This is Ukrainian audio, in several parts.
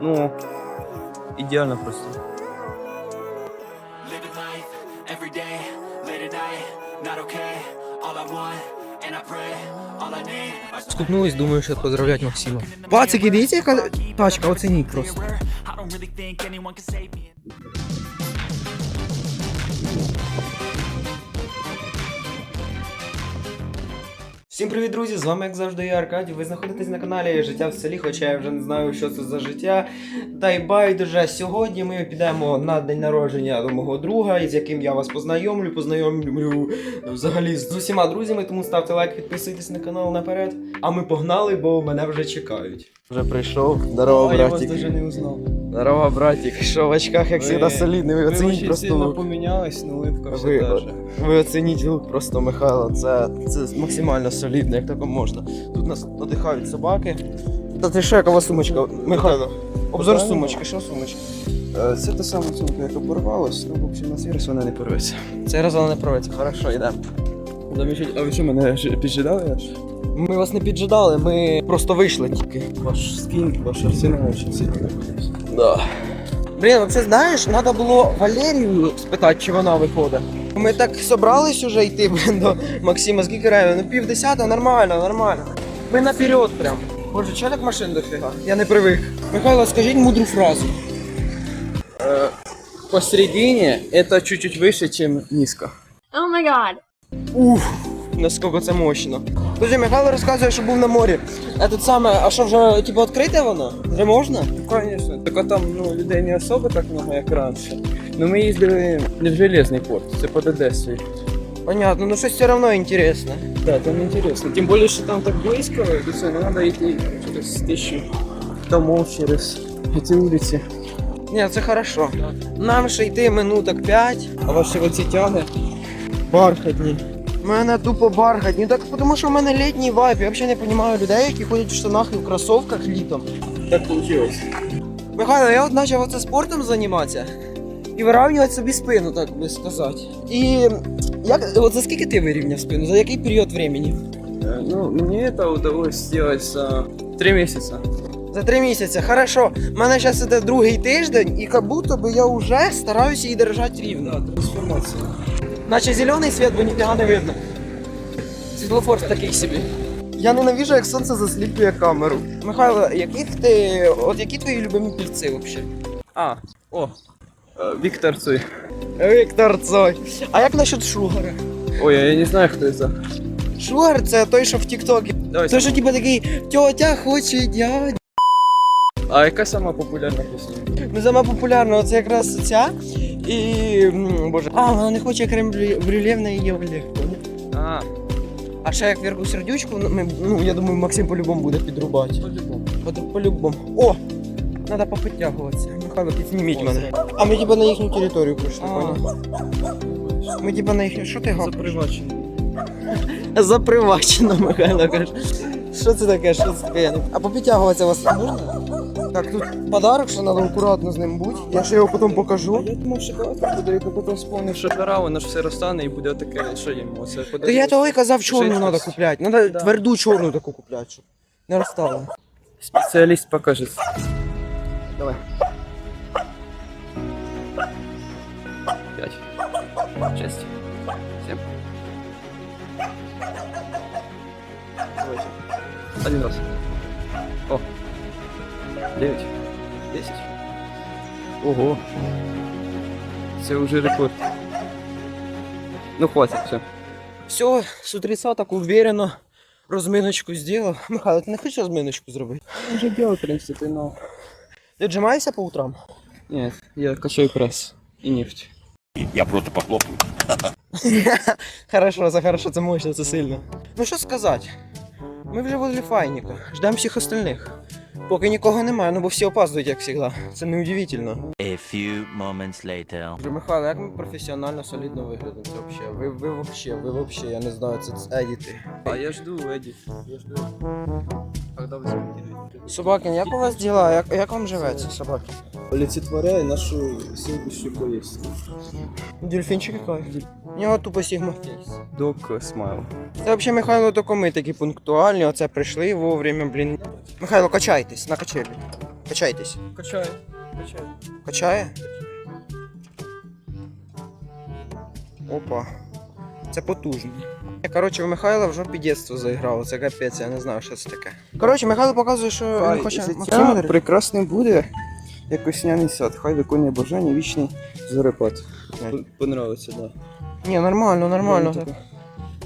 Ну, идеально просто. Скупнулись, думаю, сейчас поздравлять Максима. Пацики, видите, яка тачка, просто. Всім привіт, друзі! З вами, як завжди, я Аркадій. Ви знаходитесь на каналі Життя в селі, хоча я вже не знаю, що це за життя. Та й байдуже. Сьогодні ми підемо на день народження до мого друга, із яким я вас познайомлю, познайомлю взагалі з усіма друзями, тому ставте лайк, підписуйтесь на канал наперед. А ми погнали, бо мене вже чекають. Вже прийшов. Здорово, А я вас братик. даже не узнал. Здорово, братик. Що в очках, як завжди, солідний. Ви оцініть просто сильно лук. поменялась, но улыбка все Ви, та же. ви оцініть лук просто Михайло, це, це максимально солідно, як тільки можна. Тут нас надихають собаки. Та ти що, вас сумочка? Михайло, обзор Питання? сумочки, що сумочка? Е, Це та сама сумка, яка порвалась, ну, в общем, на цей раз вона не порветься. Цей раз вона не проведеться, хорошо, йдемо. Замічать, а ви що, мене ж піджидали аж? Ми вас не піджидали, ми просто вийшли тільки. Ваш скін, ваш арсенал очень сильно подобається. Да. Блін, взагалі знаєш, треба було Валерію спитати, чи вона виходить. Ми так собрались уже йти, блін, до Максима, скільки реально? Ну пів десята, нормально, нормально. Ми наперед прям. Боже, чого так машин дофіга? Я не привик. Михайло, скажіть мудру фразу. Посередине это чуть-чуть выше, чем низко. Oh my god. Уф, наскільки це мощно. Друзі, Михайло розказує, що був на морі. А тут саме, а що вже типу відкрите воно? Вже можна? Ну, конечно. Только там, ну, людей не особо так много, як раніше. Но ми їздили не в Железний порт, це под Одесою. Понятно, ну щось все одно інтересне. Да, там интересно. Тем более, что там так близко, и все, не надо идти через тысячу домов, через эти улицы. Ні, це хорошо. Нам ще йти минуток 5. А ваші оці тяги Бархатні. У мене тупо бархатні. Так тому що в мене літній вайб. Я взагалі не розумію людей, які ходять в штанах і в кросовках літом. так получилось. Михайло, я от почав оце спортом займатися і вирівнювати собі спину, так би сказати. І як, от за скільки ти вирівняв спину? За який період времени? Э, Ну, мне это удалось сделать за три месяца. За три місяці. Хорошо. У мене зараз іде другий тиждень, і як будто би я вже стараюся її держати рівно. Трансформация. Наче зелений світ, бо ніфіга не видно. Світлофор такий собі. Я ненавижу, як сонце засліплює камеру. Михайло, яких ти. От які твої любимі пільці взагалі? А, о, э, Виктор Цой. Віктор Цой. А як насчет Шугара? Ой, я не знаю, кто это. Шугар це той, що в Тіктокі. Той, що типа такий тьотя хоче дядь. А яка сама популярна пісня? Ну, сама популярна, це якраз ця. І. Боже. А, вона не хоче крем брю- брюле в неї є Олег. А, А ще як Вірку сердючку, ну, ну я думаю, Максим по-любому буде підрубати. по-любому. По- По-любому. О! Надо поподтягуватися. Михайло, підсніміть О, мене. А ми типа на їхню територію прийшли, понял? Ми типа на їхню. Що ти гапаєш? Запривачено. Запривачено, Михайло каже. Що це таке? Що це таке? А попідтягуватися вас не можна? Так, тут подарок, що треба акуратно з ним бути. Я ще його потім покажу. Я думав, шоколадка буде, яка потім сповнив шокара, воно ж все розтане і буде таке, що їм оце То я того і казав, чорну треба купляти. Треба Да. тверду чорну таку купляти, щоб не розстала. Спеціаліст покаже. Давай. П'ять. Шесть. Сім. Восемь. Один раз. О. Дев'ять. Десять. Ого. Це вже рекорд. Ну хватить, все. Все, з утреца так уверенно розминочку зробив. Михайло, ти не хочеш розминочку зробити? Уже делал, в принципе, но... Ти віджимаєшся по утрам? Нет, я качаю пресс и нефть. Я просто похлопаю. Хорошо, це хорошо, це мощно, це сильно. Ну що сказати? Ми вже возле файніка. Ждемо всіх остальних. Поки нікого немає, ну бо всі опаздують, як завжди. Це не удивительно. A few moments later. Вже, Михайло, як ми професіонально, солідно виглядаємо це взагалі? Ви, ви вообще, ви вообще, я не знаю, це, це едіти. А я жду, Эдди. Я жду. Когда вы замонтируете? Собакин, як у вас діла? Як, як вам живеться, собаки? Олицетворяя нашу сегодняшнюю поездку. Дельфінчик який? У нього тупо сігма фейс. Док смайл. Це взагалі, Михайло, тільки ми такі пунктуальні, оце прийшли вовремя, блін. Михайло, качайтесь на качелі. Качайтесь. Качаю. Качаю. Качає? Опа. Це потужно. Коротше, у Михайла в жопі дитинство заіграло, це капець, я не знаю, що це таке. Коротше, Михайло показує, що він хоче Максима прекрасне буде, як весняний сад. Хай виконує бажання вічний зорепад. Понравиться, да. Ні, нормально, нормально. Прямо.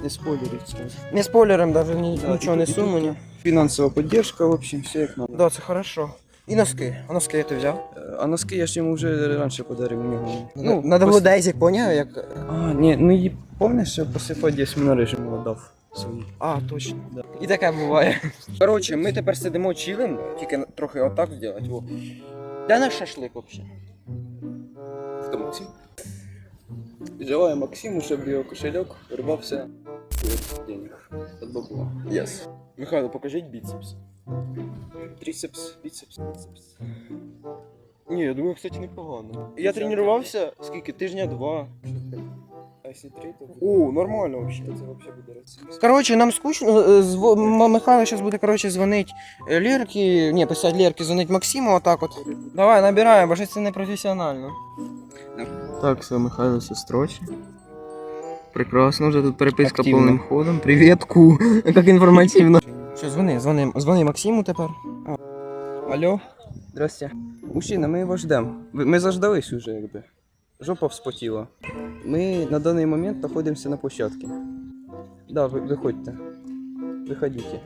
Не спойлерить скажу. Не спойлером даже ні, Да, нічого і не тут- і суну, тут ні. Фінансова підтримка, в общем, все як надо. Да, це хорошо. І носки. А носки я ти взяв? Е, А носки я ж йому вже раніше подарив у нього. Ну, надо було Дейзік, поняв, як. А, ні, ну і помниш, що посипав десь на режиму дав свої. А, точно. І таке буває. Коротше, ми тепер сидимо чилим, тільки на- трохи отак зробити. Де наш шашлик взагалі? Хто Максим? Желаю Максиму, щоб його кошельок рвався від денег. От бабла. Yes. Михайло, покажіть біцепс. Трицепс, біцепс, біцепс. Ні, я думаю, кстати, непогано. Я тренувався скільки? Тижня два. А якщо три, то буде. О, нормально. Це буде рецепт. Коротше, нам скучно. е, зво- М- Михайло зараз буде, коротше, дзвонить е, Лєрки. Ні, писати Лєрки, дзвонить Максиму, отак от. Давай, набираємо, бо щось це не професіонально. Так, все, Михайло все строчить. Прекрасно, вже тут переписка Активно. повним ходом. Привітку, як інформативно. Що, дзвони, дзвони, дзвони Максиму тепер. Алло, здрасте. Мужчина, ми його ждемо. Ви- Ми заждались уже, якби. Жопа вспотіла. Ми на даний момент знаходимося на площадці. Да, ви, виходьте. Виходіть.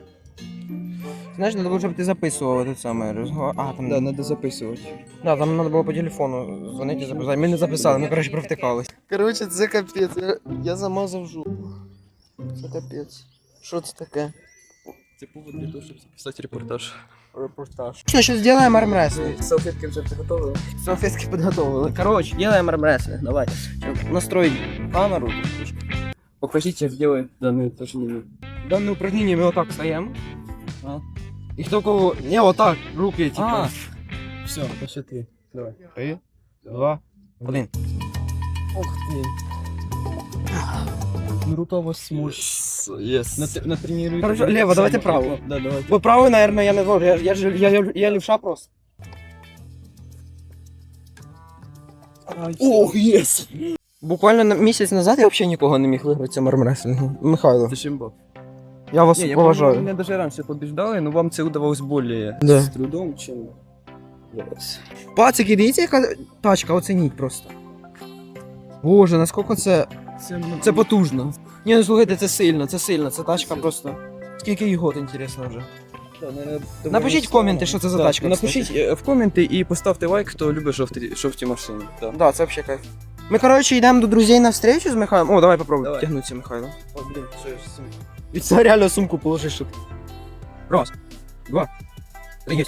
Знаєш, треба було, щоб ти записував те саме розговор. А, там. Да, треба записувати. Да, там треба було по телефону дзвонити і записати. Ми не записали, ми, коротше, провтикались. Коротше, це капець. Я, я замазав жопу. Це капець. Що це таке? Це повод для того, щоб записати репортаж. Репортаж. Що, що зробимо армрестлинг? Салфетки вже приготовили. Салфетки підготовили. Коротше, делаем армрестлинг, давай. Щоб настроїть камеру. Покажіть, як зробити дане упражнення. Дане упражнение ми отак стаємо. І хто кого... Не, отак, руки, типа. А, все, по три. Давай. Три, два, один. Ох ти. Рука у вас смуж. Єс. На, натренируйте. Хорошо, лево, давайте право. Да, давайте. Бо правий, наверное, я не зможу. Я, я, ж- я, я, я лівша просто. Ох, єс! Буквально на місяць назад я взагалі нікого не міг виграти цьому армрестлингу. Михайло, Це шимбо. Я вас Не, я поважаю. помню, Меня даже раньше побеждали, но вам це удавалось более Да. с трудом, чем зараз. Пацики, дивіться, яка тачка, оцініть просто. Боже, наскільки це. Це, Це потужно. Ні, ну слухайте, це сильно, це сильно, це тачка просто. Скільки їй год, інтересно вже. Да, Напишіть в коменти, що це за Да, тачка. Напишіть е, в коменти і поставте лайк, хто любить жовті, жовті машини. Да. Да, це взагалі кайф. Ми, коротше, йдемо до друзей на встречу з Михайлом. О, давай попробуй Давай. тягнутися, Михайло. О, блін, що я ж сам- І це реально сумку положиш тут. Раз, два, три, є.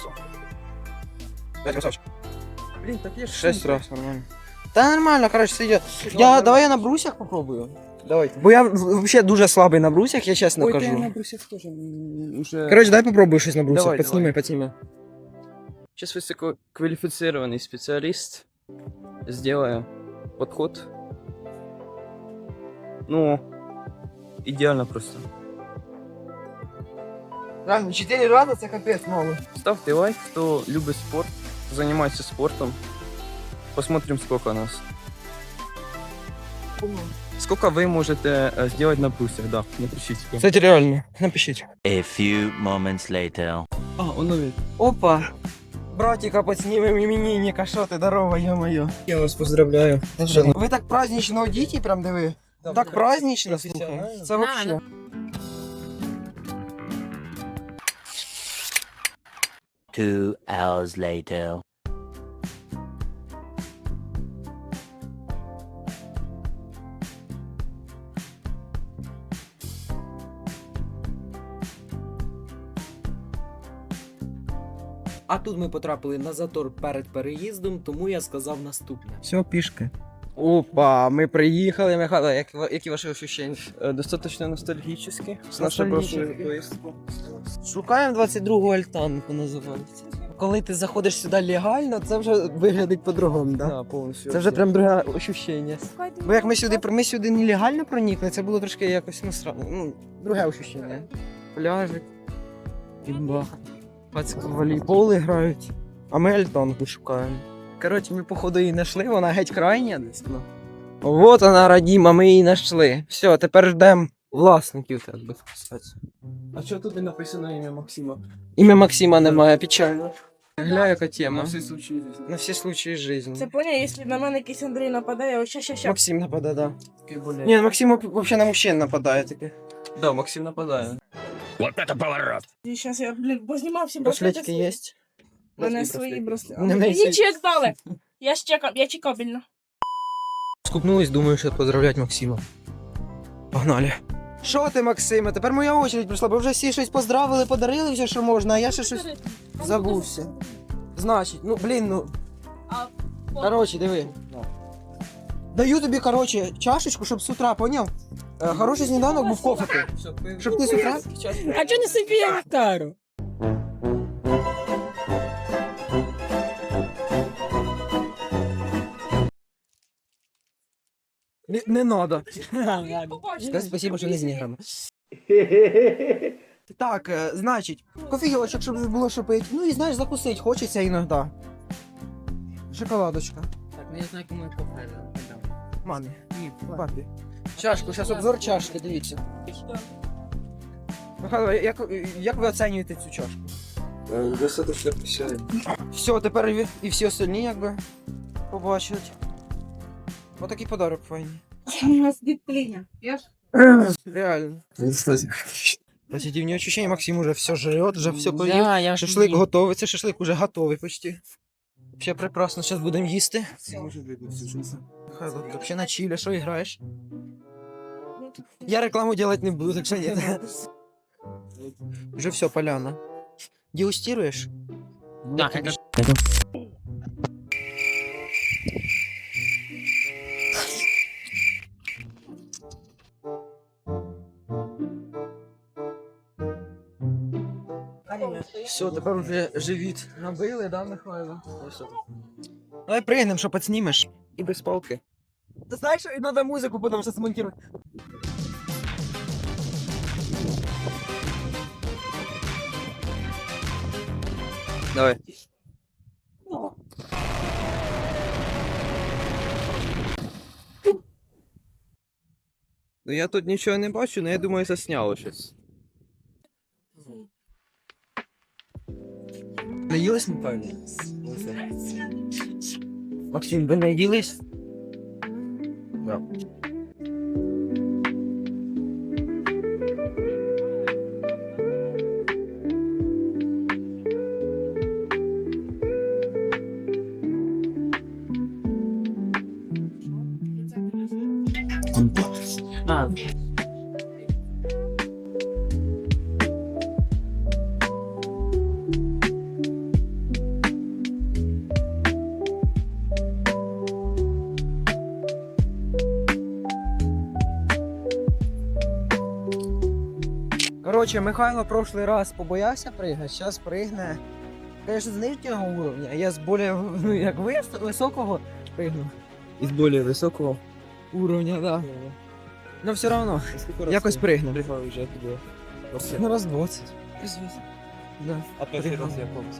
П'ять, красавчик. Блін, так є ж Шесть сумка. раз, нормально. Та нормально, коротше, сидять. Я, давай я на брусях попробую. Давайте. Бо я взагалі дуже слабий на брусях, я чесно Ой, та кажу. я на брусях теж м, уже... Коротше, дай попробую щось на брусях. Давай, Підсніми, давай. підсніми. Сейчас высококвалифицированный специалист сделаю подход. Ну, идеально просто. Реально, чотири рази це капець мало. Ставьте лайк, кто любит спорт, занимается спортом. Посмотрим, сколько нас. Сколько вы можете э, сделать на брусьях, да, напишите. Кстати, реально, напишіть. A few moments later. А, он новый. Опа. Братика подснімем іменинника, що ти, здорово, ё-моё. Я вас поздравляю. Ви так празднично одіті, прям диви. Так празднично, слухай. професіонально. Це вообще. Two hours later. А тут ми потрапили на затор перед переїздом, тому я сказав наступне. Все, пішки. Опа, ми приїхали, Михайло, як, які ваші ощущення? Э, достаточно. С Ностальгически. нашей прошлой. Шукаємо 22-гу альтанку, називається. Коли ти заходиш сюди легально, це вже виглядить по-другому, да? Да, полностью. Це вже прям друге ощущення. Бо як ми сюди, ми сюди нелегально проникли, це було трошки якось ну, сра- ну друге ощущення. Пляжик, імба. Пацьки в грають. А ми альтонку шукаємо. Коротше, ми походу її знайшли, вона геть крайня десь. Ну. Вот вона радіма, ми її знайшли. Все, тепер ждемо власників, так би сказати. А що тут не написано ім'я Максима? Ім'я Максима немає, печально. Гля, яка тема. всі случаї. На всі случаї життя. Це поняв, якщо на мене якийсь Андрій нападає, ща, ща, ща. Максим нападає, да. Ні, Максим взагалі на мужчин нападає таке. Да, Максим нападає. І Щас я, блін, познімав всі Браслетики є. Мене свої браслети. Не Мені чек дали. Я ж чекав, я чекабельна. Скупнулись, думаю, що поздравлять Максима. Погнали. Що ти, Максиме? Тепер моя очередь прийшла, бо вже всі щось поздравили, подарили все, що можна, а я ще щось забувся. Значить, ну блін, ну. А, Коротше, диви. Даю тобі, коротше, чашечку, щоб з утра, поняв? Е, Хороший сніданок був кофе. Щоб ти з утра. А чого не собі я гітару? Не, не надо. Скажи спасибо, що не з неграми. Так, е, значить, кофійочок, щоб було що пити. Ну і знаєш, закусить хочеться іноді. Шоколадочка. Так, ну я знаю, кому я кофе дам. Мамі. Ні, папі. Чашку, зараз обзор чашки, дивіться. Михайло, як, як ви оцінюєте цю чашку? Достаточно прощаю. Все, тепер і, і всі остальні якби побачать. Отакий подарок файний. У нас дитиня. Реально. Позитивні ощущения, Максим уже все жрет, вже все поїв. Да, я ж Шашлик їм. шашлик уже готовий почти. Все прекрасно, зараз будемо їсти. Взагалі на чилі, що граєш? Я рекламу делать не буду, так що ні. Вже все, поляна. Дегустируєш? Да, конечно. Все, тепер вже живіт набили, да, Михайло? Давай пригнем, що підснімеш. І без палки. Ти знаєш, що треба музику потім ще смонтувати. Давай. Ну я тут нічого не бачу, але я думаю, засняло щось. Наїлись, напевно? Максим, ви наїлись? Да. Короче, Михайло прошлый раз побоявся пригати, зараз пригне. Конечно, з нижнього уровня, а я з более, ну як ви, з високого пригну. Із більш високого. Уровня, да. Ну все равно, якось пригну. Пригав вже туди. Ну раз 20. Да. А перший раз я помню.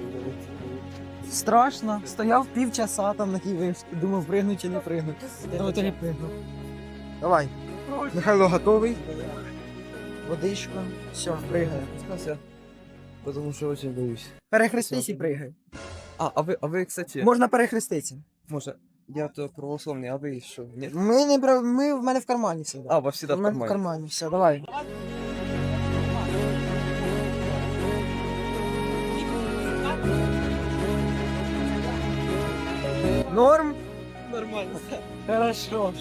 Страшно. Стояв півчаса там на тій вишці, думав пригну чи не пригну. Ну то не пригнув. Давай. Михайло готовий. Водичка. Все, пригай. Потому що дуже боюсь. Перехрестись і пригай. А, а ви, а ви, кстати, Можна перехреститися. може, я то православний, а ви що? Ні? Ми не бра- ми в мене в кармані все. А, во всегда в в мене в кармані. кармані, все, давай. Норм? Нормально. Хорошо.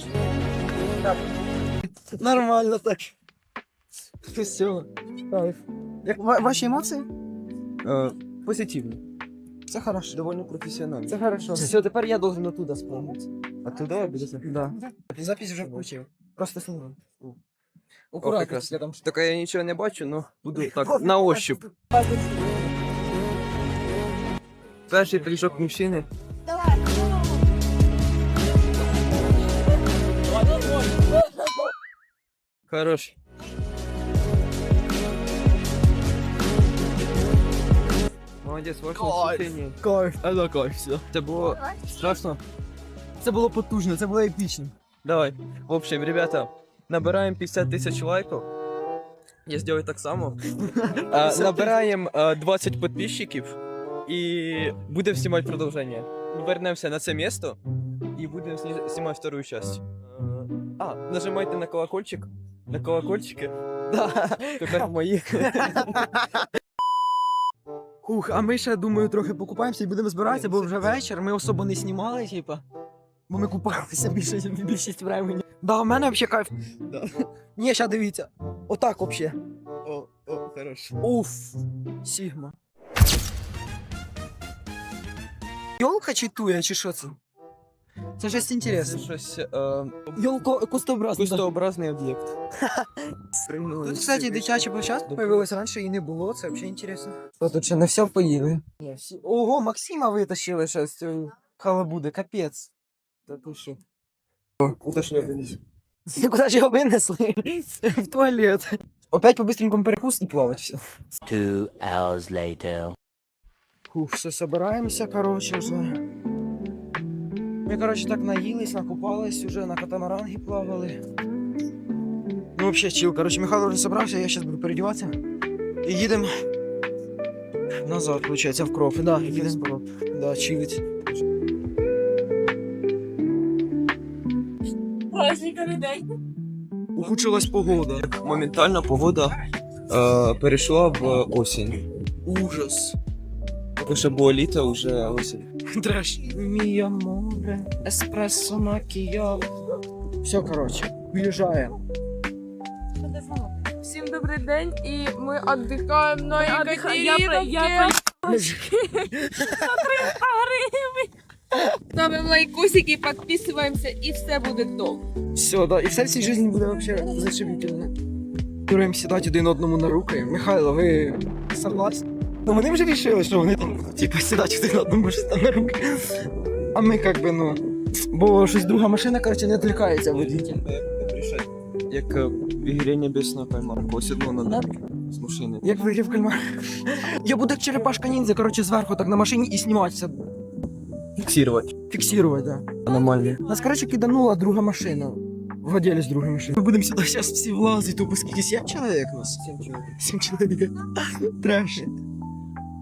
Нормально так. Все. Кайф. Як ва- ваші емоції? Е, позитивно. Це хорошо. Довольно професіонально. Це хорошо. Все, тепер я должен оттуда спомнити. А туди обов'язково? Да. Запись вже включив. Просто знімаю. О, Аккуратно, прекрасно. там Тільки я нічого не бачу, но буду так на ощуп. Перший прыжок мужчини. Хорош. молодець, ваше Кайф. вступлення. Кайф, это кайф, все. Це було страшно. Це було потужно, це було епічно. Давай. В общем, ребята, набираем 50 тысяч лайков. Я сделаю так само. А, Набираем а, 20 подписчиків і будемо знімати продовження. Ми вернемося на це місто і будемо сні- знімати вторую часть. Е, А, нажимайте на колокольчик. На колокольчики. Да. Тепер мої. Хух, а ми ще, думаю, трохи покупаємося і будемо збиратися, бо вже вечір, ми особо не знімали, типа. Бо ми купалися більше, більшість времени. Да, у мене взагалі кайф. Ні, ще дивіться. Отак взагалі. О, о, хорошо. Уф. Сігма. Йолка чи туя, чи що це? Це щось Це інтересне. щось е, Йолко кустообразне. кустообразний об'єкт. Тут, кстати, дитяча площадка появилась раніше і не було, це взагалі інтересно. Що тут ще не все поїли? Ні, всі... Ого, Максима витащили ще з цієї халабуди, капець. Та ти що? Куди ж його винесли? В туалет. Опять по-быстренькому перекус і плавать все. Two hours later. Фух, все, собираємося, короче, вже. Ми, короче, так наїлись, накупались, уже на катамарангі плавали. Ну, вообще чил. Короче, Михайло вже собрався, я зараз буду переодіватися. І їдемо назад, получается, в кров. Да, їдемо в кров. Да, чилить. День. Ухудшилась погода. Моментально погода е, перейшла в осінь. Ужас. Поки що було літо, вже осінь. Треш. Мія море, еспресо макіяв. Все, короче, виїжджаємо. Всім добрий день, і ми віддихаємо на Я про- я Ставимо лайкосики, підписуємося і все буде топ. Все, да, і все в цій житті буде вообще зашибительно. Дураємо сідати один одному на руки. Михайло, ви согласні? Ну вони вже рішили, що вони там, типу, сідати один одному на руки. А ми як би, ну. Бо щось друга машина, короче, не відвлікається водитель. Як е, в ігрі небесного кальмара. Ось одно надо з машини. Як вигрів кальмар. Я буду як черепашка ніндзя, короче, зверху так на машині і зніматися. Фіксувати. Фіксувати, да. Аномальні. Нас, короче, киданула друга машина. Владелец другої машини. Ми будемо сюди зараз всі влазити, тупо скільки сім чоловік нас? Сім чоловік. Сім чоловік. Треш.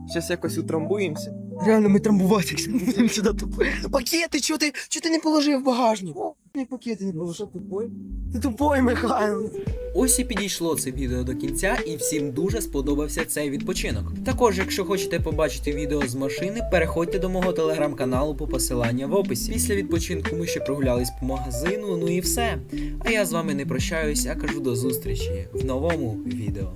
Зараз якось утрамбуємося. Реально, ми трамбуватися будемо сюди тупо. Пакети, чого ти, чого ти не положив в багажник? Не пакети не положив. Тупой? Ти тупой, Михайло. Ось і підійшло це відео до кінця, і всім дуже сподобався цей відпочинок. Також, якщо хочете побачити відео з машини, переходьте до мого телеграм-каналу по посиланню в описі. Після відпочинку ми ще прогулялись по магазину, ну і все. А я з вами не прощаюсь, а кажу до зустрічі в новому відео.